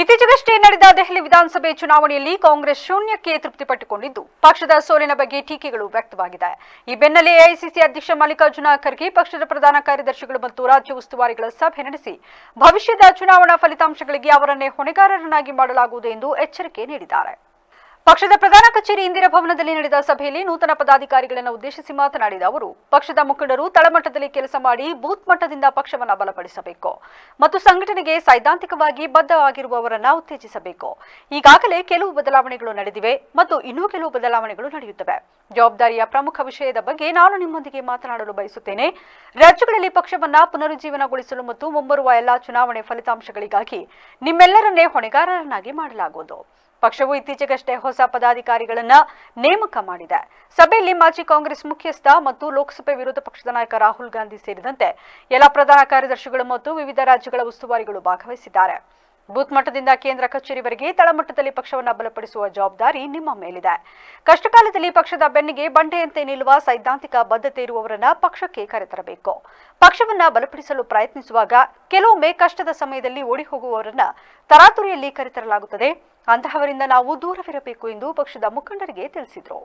ಇತ್ತೀಚೆಗಷ್ಟೇ ನಡೆದ ದೆಹಲಿ ವಿಧಾನಸಭೆ ಚುನಾವಣೆಯಲ್ಲಿ ಕಾಂಗ್ರೆಸ್ ಶೂನ್ಯಕ್ಕೆ ತೃಪ್ತಿಪಟ್ಟುಕೊಂಡಿದ್ದು, ಪಕ್ಷದ ಸೋಲಿನ ಬಗ್ಗೆ ಟೀಕೆಗಳು ವ್ಯಕ್ತವಾಗಿದೆ. ಈ ಬೆನ್ನಲ್ಲೇ ಎಐಸಿಸಿ ಅಧ್ಯಕ್ಷ ಮಲ್ಲಿಕಾರ್ಜುನ ಖರ್ಗೆ, ಪಕ್ಷದ ಪ್ರಧಾನ ಕಾರ್ಯದರ್ಶಿಗಳು ಮತ್ತು ರಾಜ್ಯ ಉಸ್ತುವಾರಿಗಳ ಸಭೆ ನಡೆಸಿ, ಭವಿಷ್ಯದ ಚುನಾವಣಾ ಫಲಿತಾಂಶಗಳಿಗೆ ಅವರನ್ನೇ ಹೊಣೆಗಾರರನ್ನಾಗಿ ಮಾಡಲಾಗುವುದು ಎಂದು ಎಚ್ಚರಿಕೆ ನೀಡಿದ್ದಾರೆ. ಪಕ್ಷದ ಪ್ರಧಾನ ಕಚೇರಿ ಇಂದಿರಾ ಭವನದಲ್ಲಿ ನಡೆದ ಸಭೆಯಲ್ಲಿ ನೂತನ ಪದಾಧಿಕಾರಿಗಳನ್ನು ಉದ್ದೇಶಿಸಿ ಮಾತನಾಡಿದ ಅವರು, ಪಕ್ಷದ ಮುಖಂಡರು ತಳಮಟ್ಟದಲ್ಲಿ ಕೆಲಸ ಮಾಡಿ ಬೂತ್ ಮಟ್ಟದಿಂದ ಪಕ್ಷವನ್ನು ಬಲಪಡಿಸಬೇಕು ಮತ್ತು ಸಂಘಟನೆಗೆ ಸೈದ್ಧಾಂತಿಕವಾಗಿ ಬದ್ಧವಾಗಿರುವವರನ್ನ ಉತ್ತೇಜಿಸಬೇಕು. ಈಗಾಗಲೇ ಕೆಲವು ಬದಲಾವಣೆಗಳು ನಡೆದಿವೆ ಮತ್ತು ಇನ್ನೂ ಕೆಲವು ಬದಲಾವಣೆಗಳು ನಡೆಯುತ್ತವೆ. ಜವಾಬ್ದಾರಿಯ ಪ್ರಮುಖ ವಿಷಯದ ಬಗ್ಗೆ ನಾನು ನಿಮ್ಮೊಂದಿಗೆ ಮಾತನಾಡಲು ಬಯಸುತ್ತೇನೆ. ರಾಜ್ಯಗಳಲ್ಲಿ ಪಕ್ಷವನ್ನ ಪುನರುಜ್ಜೀವನಗೊಳಿಸಲು ಮತ್ತು ಮುಂಬರುವ ಎಲ್ಲಾ ಚುನಾವಣೆ ಫಲಿತಾಂಶಗಳಿಗಾಗಿ ನಿಮ್ಮೆಲ್ಲರನ್ನೇ ಹೊಣೆಗಾರರನ್ನಾಗಿ ಮಾಡಲಾಗುವುದು. ಪಕ್ಷವು ಇತ್ತೀಚೆಗಷ್ಟೇ ಹೊಸ ಪದಾಧಿಕಾರಿಗಳನ್ನ ನೇಮಕ ಮಾಡಿದೆ. ಸಭೆಯಲ್ಲಿ ಮಾಜಿ ಕಾಂಗ್ರೆಸ್ ಮುಖ್ಯಸ್ಥ ಮತ್ತು ಲೋಕಸಭೆ ವಿರೋಧ ಪಕ್ಷದ ನಾಯಕ ರಾಹುಲ್ ಗಾಂಧಿ ಸೇರಿದಂತೆ ಎಲ್ಲ ಪ್ರಧಾನ ಕಾರ್ಯದರ್ಶಿಗಳು ಮತ್ತು ವಿವಿಧ ರಾಜ್ಯಗಳ ಉಸ್ತುವಾರಿಗಳು ಭಾಗವಹಿಸಿದ್ದಾರೆ. ಬೂತ್ ಮಟ್ಟದಿಂದ ಕೇಂದ್ರ ಕಚೇರಿವರೆಗೆ ತಳಮಟ್ಟದಲ್ಲಿ ಪಕ್ಷವನ್ನು ಬಲಪಡಿಸುವ ಜವಾಬ್ದಾರಿ ನಿಮ್ಮ ಮೇಲಿದೆ. ಕಷ್ಟಕಾಲದಲ್ಲಿ ಪಕ್ಷದ ಬೆನ್ನಿಗೆ ಬಂಡೆಯಂತೆ ನಿಲ್ಲುವ ಸೈದ್ಧಾಂತಿಕ ಬದ್ಧತೆ ಇರುವವರನ್ನ ಪಕ್ಷಕ್ಕೆ ಕರೆತರಬೇಕು. ಪಕ್ಷವನ್ನ ಬಲಪಡಿಸಲು ಪ್ರಯತ್ನಿಸುವಾಗ ಕೆಲವೊಮ್ಮೆ ಕಷ್ಟದ ಸಮಯದಲ್ಲಿ ಓಡಿ ಹೋಗುವವರನ್ನ ತರಾತುರಿಯಲ್ಲಿ ಕರೆತರಲಾಗುತ್ತದೆ. ಅಂತಹವರಿಂದ ನಾವು ದೂರವಿರಬೇಕು ಎಂದು ಪಕ್ಷದ ಮುಖಂಡರಿಗೆ ತಿಳಿಸಿದರು.